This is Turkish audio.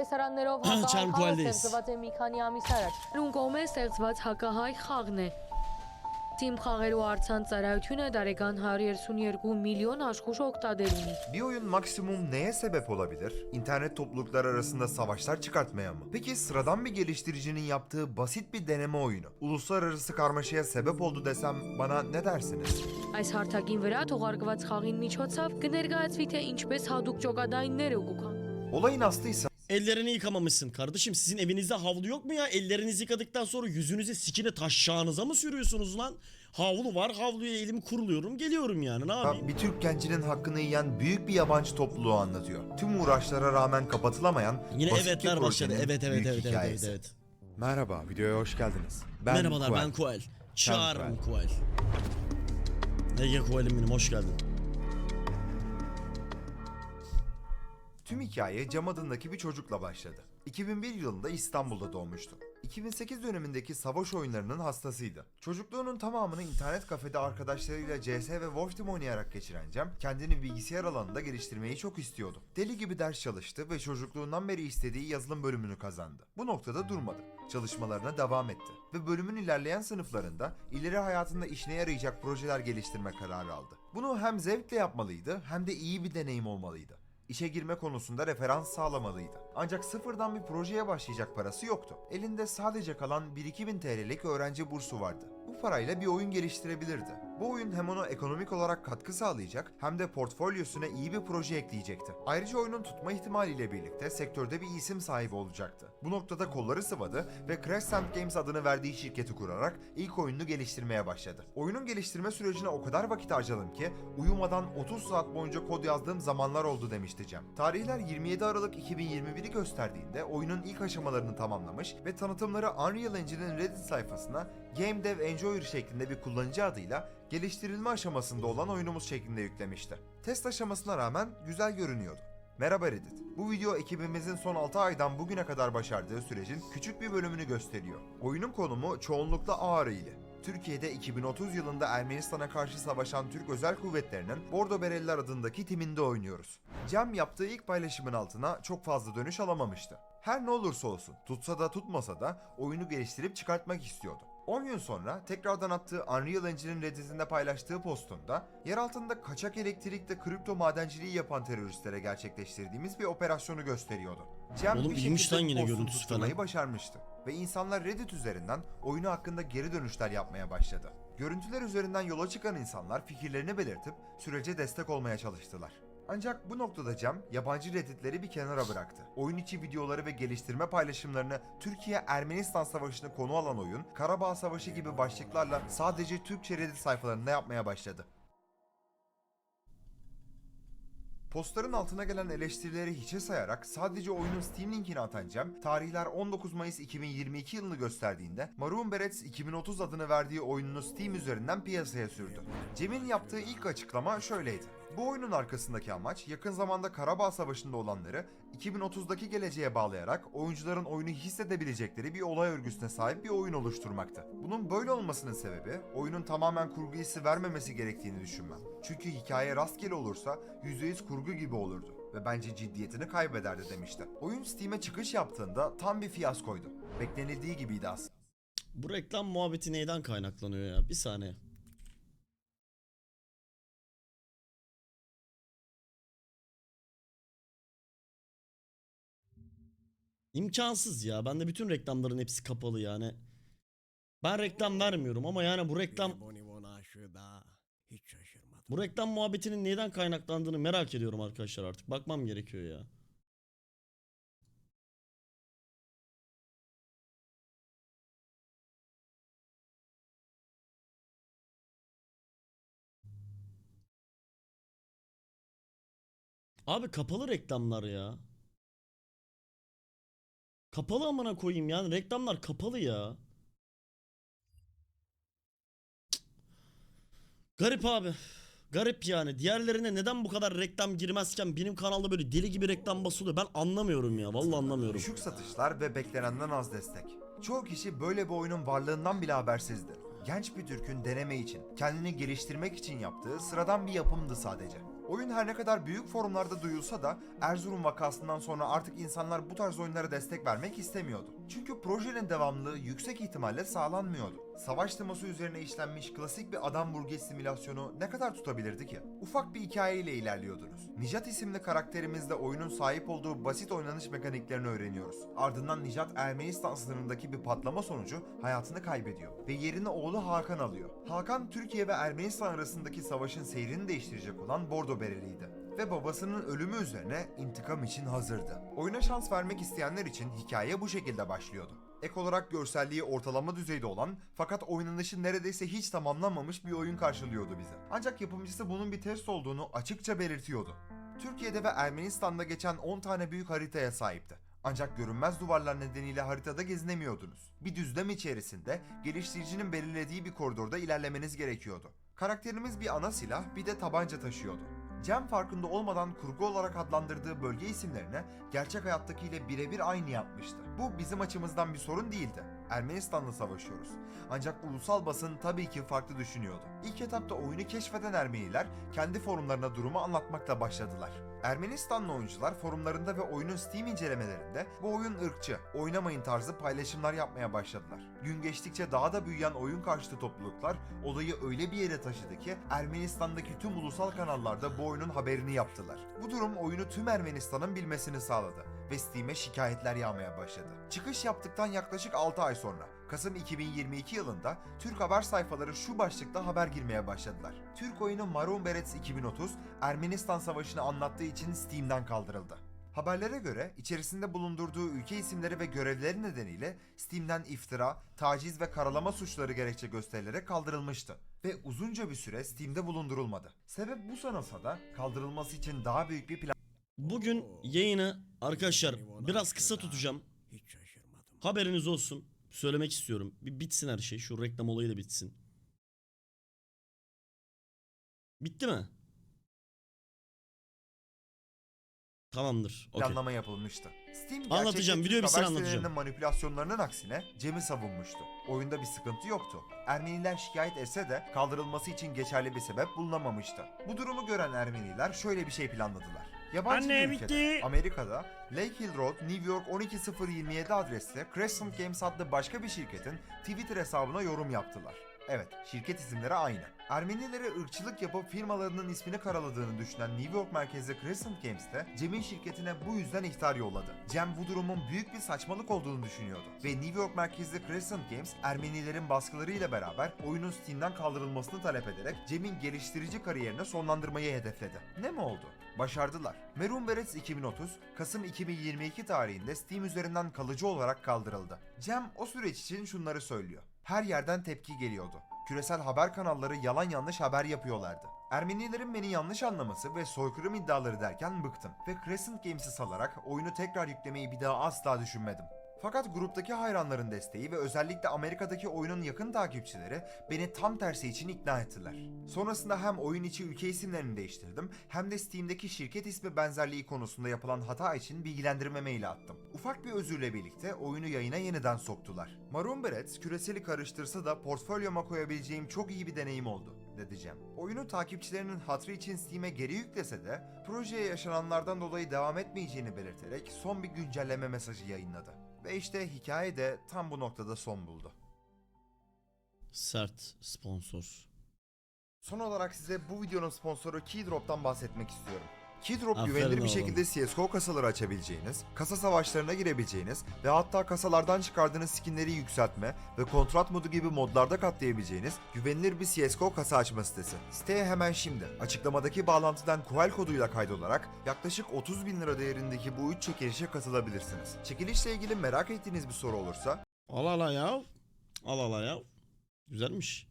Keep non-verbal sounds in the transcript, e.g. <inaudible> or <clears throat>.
Տեսարաններով Չարմ <clears throat> հակահայ խաղը Գուալդես։ ստեղծված է մի քանի ամիս առաջ։ Ուն կողմէ ստեղծված հակահայ խաղն է։ Թիմ խաղերու արցան ծառայությունը դարեկան 132 milyon աշխուժ օկտադեր ունի։ Bir oyun maksimum neye sebep olabilir? İnternet topluluklar arasında savaşlar çıkartmaya mı? Peki sıradan bir geliştiricinin yaptığı basit bir deneme oyunu uluslararası karmaşaya sebep oldu desem bana ne dersiniz? Այս հարթակին վրա թողարկված խաղին միջոցով կներկայացվի թե ինչպես հadoop ճոգադայինները ուղղան։ Olayın aslı ise Ellerini yıkamamışsın kardeşim. Sizin evinizde havlu yok mu ya? Ellerinizi yıkadıktan sonra yüzünüze sikine taşşağınıza mı sürüyorsunuz lan? Havlu var. Havluya elimi kuruluyorum. Geliyorum yani. Ne yapayım? bir Türk gencinin hakkını yiyen büyük bir yabancı topluluğu anlatıyor. Tüm uğraşlara rağmen kapatılamayan Yine basit bir evetler başladı. projenin Evet evet büyük evet evet evet, hikayesi. evet. Merhaba, videoya hoş geldiniz. Ben Merhabalar Kuel. ben Kuel. Çağırın. Kuel. Ege Kuel'im benim hoş geldin. Tüm hikaye Cem adındaki bir çocukla başladı. 2001 yılında İstanbul'da doğmuştu. 2008 dönemindeki savaş oyunlarının hastasıydı. Çocukluğunun tamamını internet kafede arkadaşlarıyla CS ve Wolf Team oynayarak geçiren Cem, kendini bilgisayar alanında geliştirmeyi çok istiyordu. Deli gibi ders çalıştı ve çocukluğundan beri istediği yazılım bölümünü kazandı. Bu noktada durmadı. Çalışmalarına devam etti ve bölümün ilerleyen sınıflarında ileri hayatında işine yarayacak projeler geliştirme kararı aldı. Bunu hem zevkle yapmalıydı hem de iyi bir deneyim olmalıydı işe girme konusunda referans sağlamalıydı. Ancak sıfırdan bir projeye başlayacak parası yoktu. Elinde sadece kalan 1-2 bin TL'lik öğrenci bursu vardı. Bu parayla bir oyun geliştirebilirdi. Bu oyun hem ona ekonomik olarak katkı sağlayacak hem de portfolyosuna iyi bir proje ekleyecekti. Ayrıca oyunun tutma ihtimaliyle birlikte sektörde bir isim sahibi olacaktı. Bu noktada kolları sıvadı ve Crescent Games adını verdiği şirketi kurarak ilk oyununu geliştirmeye başladı. Oyunun geliştirme sürecine o kadar vakit harcadım ki uyumadan 30 saat boyunca kod yazdığım zamanlar oldu demişti Cem. Tarihler 27 Aralık 2021'i gösterdiğinde oyunun ilk aşamalarını tamamlamış ve tanıtımları Unreal Engine'in Reddit sayfasına Game Dev Enjoyer şeklinde bir kullanıcı adıyla geliştirilme aşamasında olan oyunumuz şeklinde yüklemişti. Test aşamasına rağmen güzel görünüyordu. Merhaba Reddit. Bu video ekibimizin son 6 aydan bugüne kadar başardığı sürecin küçük bir bölümünü gösteriyor. Oyunun konumu çoğunlukla Ağrı ili. Türkiye'de 2030 yılında Ermenistan'a karşı savaşan Türk Özel Kuvvetleri'nin Bordo Bereliler adındaki timinde oynuyoruz. Cem yaptığı ilk paylaşımın altına çok fazla dönüş alamamıştı. Her ne olursa olsun, tutsa da tutmasa da oyunu geliştirip çıkartmak istiyordu. 10 gün sonra tekrardan attığı Unreal Engine'in Reddit'inde paylaştığı postunda yer altında kaçak elektrikte kripto madenciliği yapan teröristlere gerçekleştirdiğimiz bir operasyonu gösteriyordu. Cem Oğlum bir iyiymiş lan yine görüntüsü falan. başarmıştı ve insanlar Reddit üzerinden oyunu hakkında geri dönüşler yapmaya başladı. Görüntüler üzerinden yola çıkan insanlar fikirlerini belirtip sürece destek olmaya çalıştılar. Ancak bu noktada Cem yabancı Reddit'leri bir kenara bıraktı. Oyun içi videoları ve geliştirme paylaşımlarını Türkiye-Ermenistan Savaşı'nı konu alan oyun, Karabağ Savaşı gibi başlıklarla sadece Türkçe Reddit sayfalarında yapmaya başladı. Postların altına gelen eleştirileri hiçe sayarak sadece oyunun Steam linkini atan Cem, tarihler 19 Mayıs 2022 yılını gösterdiğinde Maroon Berets 2030 adını verdiği oyununu Steam üzerinden piyasaya sürdü. Cem'in yaptığı ilk açıklama şöyleydi. Bu oyunun arkasındaki amaç yakın zamanda Karabağ Savaşı'nda olanları 2030'daki geleceğe bağlayarak oyuncuların oyunu hissedebilecekleri bir olay örgüsüne sahip bir oyun oluşturmaktı. Bunun böyle olmasının sebebi oyunun tamamen kurgu hissi vermemesi gerektiğini düşünmem. Çünkü hikaye rastgele olursa %100 kurgu gibi olurdu ve bence ciddiyetini kaybederdi demişti. Oyun Steam'e çıkış yaptığında tam bir fiyaskoydu. Beklenildiği gibiydi aslında. Bu reklam muhabbeti neyden kaynaklanıyor ya? Bir saniye. İmkansız ya. Bende bütün reklamların hepsi kapalı yani. Ben reklam vermiyorum ama yani bu reklam hiç şaşırmadım. bu reklam muhabbetinin neyden kaynaklandığını merak ediyorum arkadaşlar artık. Bakmam gerekiyor ya. Abi kapalı reklamlar ya. Kapalı amına koyayım yani reklamlar kapalı ya. Garip abi. Garip yani. Diğerlerine neden bu kadar reklam girmezken benim kanalda böyle deli gibi reklam basılıyor? Ben anlamıyorum ya. Vallahi anlamıyorum. Düşük satışlar ve beklenenden az destek. Çoğu kişi böyle bir oyunun varlığından bile habersizdi. Genç bir Türk'ün deneme için, kendini geliştirmek için yaptığı sıradan bir yapımdı sadece. Oyun her ne kadar büyük forumlarda duyulsa da Erzurum vakasından sonra artık insanlar bu tarz oyunlara destek vermek istemiyordu. Çünkü projenin devamlılığı yüksek ihtimalle sağlanmıyordu. Savaş teması üzerine işlenmiş klasik bir adam burgez simülasyonu ne kadar tutabilirdi ki? Ufak bir hikayeyle ilerliyordunuz. Nijat isimli karakterimizle oyunun sahip olduğu basit oynanış mekaniklerini öğreniyoruz. Ardından Nijat Ermenistan sınırındaki bir patlama sonucu hayatını kaybediyor ve yerini oğlu Hakan alıyor. Hakan Türkiye ve Ermenistan arasındaki savaşın seyrini değiştirecek olan Bordo Bereliydi ve babasının ölümü üzerine intikam için hazırdı. Oyuna şans vermek isteyenler için hikaye bu şekilde başlıyordu. Ek olarak görselliği ortalama düzeyde olan fakat oynanışı neredeyse hiç tamamlanmamış bir oyun karşılıyordu bize. Ancak yapımcısı bunun bir test olduğunu açıkça belirtiyordu. Türkiye'de ve Ermenistan'da geçen 10 tane büyük haritaya sahipti. Ancak görünmez duvarlar nedeniyle haritada gezinemiyordunuz. Bir düzlem içerisinde geliştiricinin belirlediği bir koridorda ilerlemeniz gerekiyordu. Karakterimiz bir ana silah bir de tabanca taşıyordu. Cem farkında olmadan kurgu olarak adlandırdığı bölge isimlerine gerçek hayattakiyle birebir aynı yapmıştı. Bu bizim açımızdan bir sorun değildi. Ermenistan'la savaşıyoruz. Ancak ulusal basın tabii ki farklı düşünüyordu. İlk etapta oyunu keşfeden Ermeniler kendi forumlarına durumu anlatmakla başladılar. Ermenistanlı oyuncular forumlarında ve oyunun Steam incelemelerinde bu oyun ırkçı, oynamayın tarzı paylaşımlar yapmaya başladılar. Gün geçtikçe daha da büyüyen oyun karşıtı topluluklar olayı öyle bir yere taşıdı ki Ermenistan'daki tüm ulusal kanallarda bu oyunun haberini yaptılar. Bu durum oyunu tüm Ermenistan'ın bilmesini sağladı ve Steam'e şikayetler yağmaya başladı. Çıkış yaptıktan yaklaşık 6 ay sonra Kasım 2022 yılında Türk haber sayfaları şu başlıkta haber girmeye başladılar. Türk oyunu Maroon Berets 2030 Ermenistan Savaşı'nı anlattığı için Steam'den kaldırıldı. Haberlere göre içerisinde bulundurduğu ülke isimleri ve görevleri nedeniyle Steam'den iftira, taciz ve karalama suçları gerekçe gösterilerek kaldırılmıştı ve uzunca bir süre Steam'de bulundurulmadı. Sebep bu sanılsa da kaldırılması için daha büyük bir plan Bugün yayını arkadaşlar biraz kısa tutacağım. Haberiniz olsun. Söylemek istiyorum. Bir bitsin her şey. Şu reklam olayı da bitsin. Bitti mi? Tamamdır. Okey. planlama yapılmıştı. Steam Anlatacağım, video bitsin haber anlatacağım. manipülasyonlarının aksine Cem'i savunmuştu. Oyunda bir sıkıntı yoktu. Ermeniler şikayet etse de kaldırılması için geçerli bir sebep bulunamamıştı. Bu durumu gören Ermeniler şöyle bir şey planladılar. Yabancı Anne, bir ülkede, bitti. Amerika'da Lake Hill Road, New York 12027 adresli Crescent Games adlı başka bir şirketin Twitter hesabına yorum yaptılar. Evet, şirket isimleri aynı. Ermenilere ırkçılık yapıp firmalarının ismini karaladığını düşünen New York merkezli Crescent Games'te Cem'in şirketine bu yüzden ihtar yolladı. Cem bu durumun büyük bir saçmalık olduğunu düşünüyordu. Ve New York merkezli Crescent Games Ermenilerin baskılarıyla beraber oyunun Steam'den kaldırılmasını talep ederek Cem'in geliştirici kariyerine sonlandırmayı hedefledi. Ne mi oldu? Başardılar. Merun Berets 2030, Kasım 2022 tarihinde Steam üzerinden kalıcı olarak kaldırıldı. Cem o süreç için şunları söylüyor. Her yerden tepki geliyordu. Küresel haber kanalları yalan yanlış haber yapıyorlardı. Ermenilerin beni yanlış anlaması ve soykırım iddiaları derken bıktım ve Crescent Games'i salarak oyunu tekrar yüklemeyi bir daha asla düşünmedim. Fakat gruptaki hayranların desteği ve özellikle Amerika'daki oyunun yakın takipçileri beni tam tersi için ikna ettiler. Sonrasında hem oyun içi ülke isimlerini değiştirdim hem de Steam'deki şirket ismi benzerliği konusunda yapılan hata için bilgilendirme maili attım. Ufak bir özürle birlikte oyunu yayına yeniden soktular. Maroon Berets küreseli karıştırsa da portfolyoma koyabileceğim çok iyi bir deneyim oldu dedi Cem. Oyunu takipçilerinin hatrı için Steam'e geri yüklese de projeye yaşananlardan dolayı devam etmeyeceğini belirterek son bir güncelleme mesajı yayınladı. Ve işte hikaye de tam bu noktada son buldu. Sert sponsor. Son olarak size bu videonun sponsoru Keydrop'tan bahsetmek istiyorum. Keydrop Aferin güvenilir bir şekilde CSGO kasaları açabileceğiniz, kasa savaşlarına girebileceğiniz ve hatta kasalardan çıkardığınız skinleri yükseltme ve kontrat modu gibi modlarda katlayabileceğiniz güvenilir bir CSGO kasa açma sitesi. Siteye hemen şimdi açıklamadaki bağlantıdan Kuhel koduyla kaydolarak yaklaşık 30 bin lira değerindeki bu 3 çekilişe katılabilirsiniz. Çekilişle ilgili merak ettiğiniz bir soru olursa Al ala ya. Al ala ya. Güzelmiş.